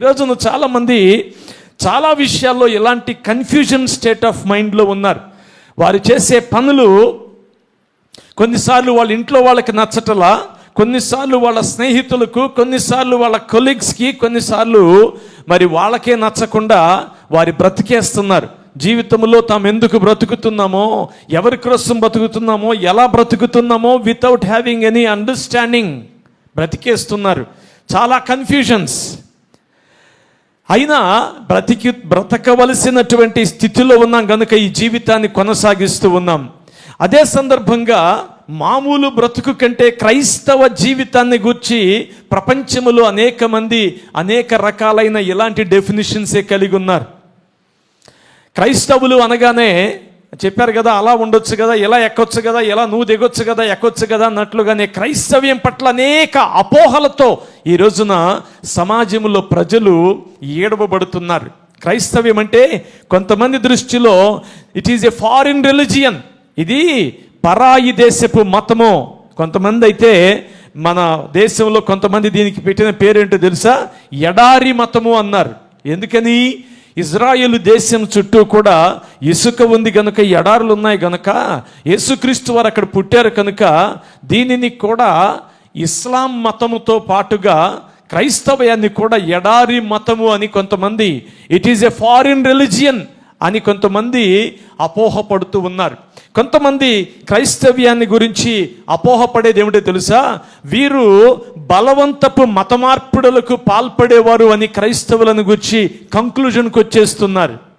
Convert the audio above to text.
ఈరోజున చాలామంది చాలా విషయాల్లో ఇలాంటి కన్ఫ్యూజన్ స్టేట్ ఆఫ్ మైండ్లో ఉన్నారు. వారు చేసే పనులు కొన్నిసార్లు వాళ్ళ ఇంట్లో వాళ్ళకి నచ్చటలా కొన్నిసార్లు వాళ్ళ స్నేహితులకు కొన్నిసార్లు వాళ్ళ కొలీగ్స్కి కొన్నిసార్లు మరి వాళ్ళకే నచ్చకుండా వారి బ్రతికేస్తున్నారు. జీవితంలో తాము ఎందుకు బ్రతుకుతున్నామో ఎవరి కోసం బ్రతుకుతున్నామో ఎలా బ్రతుకుతున్నామో వితౌట్ హ్యావింగ్ ఎనీ అండర్స్టాండింగ్ బ్రతికేస్తున్నారు. చాలా కన్ఫ్యూజన్స్ అయినా బ్రతికి బ్రతకవలసినటువంటి స్థితిలో ఉన్నాం కనుక ఈ జీవితాన్ని కొనసాగిస్తూ ఉన్నాం. అదే సందర్భంగా మామూలు బ్రతుకు కంటే క్రైస్తవ జీవితాన్ని గూర్చి ప్రపంచంలో అనేక మంది అనేక రకాలైన ఇలాంటి డెఫినేషన్సే కలిగి ఉన్నారు. క్రైస్తవులు అనగానే చెప్పారు కదా అలా ఉండొచ్చు కదా ఇలా ఎక్కొచ్చు కదా ఇలా నువ్వు దిగొచ్చు కదా ఎక్కొచ్చు కదా అన్నట్లుగానే క్రైస్తవ్యం పట్ల అనేక అపోహలతో ఈ రోజున సమాజంలో ప్రజలు ఏడవబడుతున్నారు. క్రైస్తవ్యం అంటే కొంతమంది దృష్టిలో it is a foreign religion ఇది పరాయి దేశపు మతము. కొంతమంది అయితే మన దేశంలో కొంతమంది దీనికి పెట్టిన పేరేంటో తెలుసా? ఎడారి మతము అన్నారు. ఎందుకని? ఇజ్రాయెల్ దేశం చుట్టూ కూడా ఇసుక ఉంది గనుక ఎడారులు ఉన్నాయి గనుక యేసుక్రీస్తు వారు అక్కడ పుట్టారు కనుక దీనిని కూడా ఇస్లాం మతముతో పాటుగా క్రైస్తవయాన్ని కూడా ఎడారి మతము అని కొంతమంది it is a foreign religion అని కొంతమంది అపోహపడుతూ ఉన్నారు. కొంతమంది క్రైస్తవ్యాన్ని గురించి అపోహపడేది ఏమిటో తెలుసా? వీరు బలవంతపు మతమార్పుడులకు పాల్పడేవారు అని క్రైస్తవులను గురించి కంక్లూజన్కి వచ్చేస్తున్నారు.